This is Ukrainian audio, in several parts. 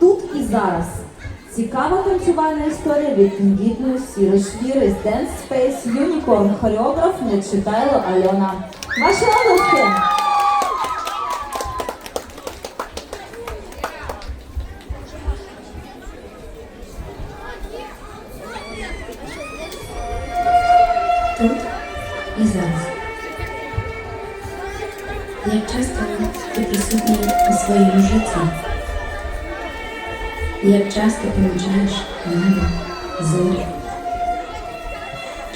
тут і зараз. Цікава танцювальна історія від тендітної сірої швіри з Dance Space Unicorn, хореограф Нечитайло Альона. Ваші обласки! тут і зараз. Як часто присутній у своєму житті? Як часто помічаєш небо, зорі?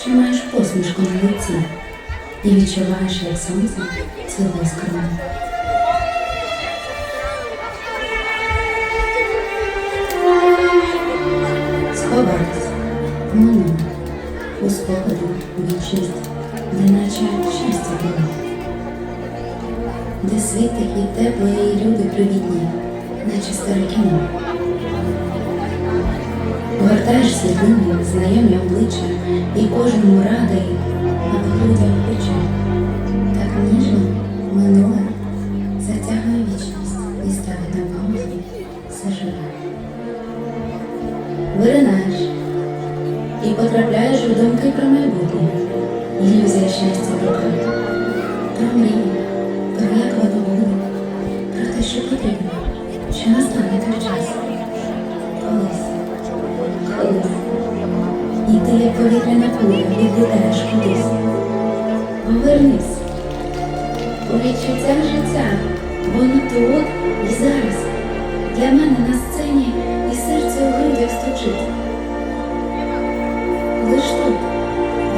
Чи маєш посмішку на лиці і відчуваєш, як сонце цілує скроні? Сховатись, минуле, у спогаді вічність, де наче щастя було. Де світ такий теплий і люди привітні, наче старе кіно. Повертаєшся дні, знайомі обличчя, і кожному радий на грудях пече. Так ніжно минуле затягує вічність і ставить на паузу все живе. Виринаєш і потрапляєш у думки про майбутнє, ілюзія щастя в руках, про мрії, про як воно буде, про те, що потрібно, що настане той час. Ти, як повітряна куля, відлітаєш кудись. Повернись у відчуття життя, воно тут і зараз. Для мене на сцені і серце у грудях стучить. Лиш тут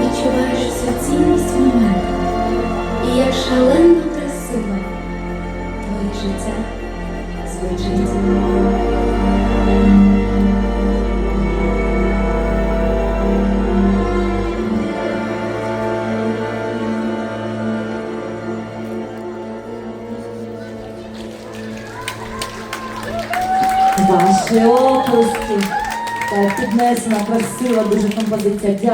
відчуваєш всю цінність моменту і як шалено красиво твоє життя звучить. Ваші оплески. Піднесена, красива дуже композиція. Дякую.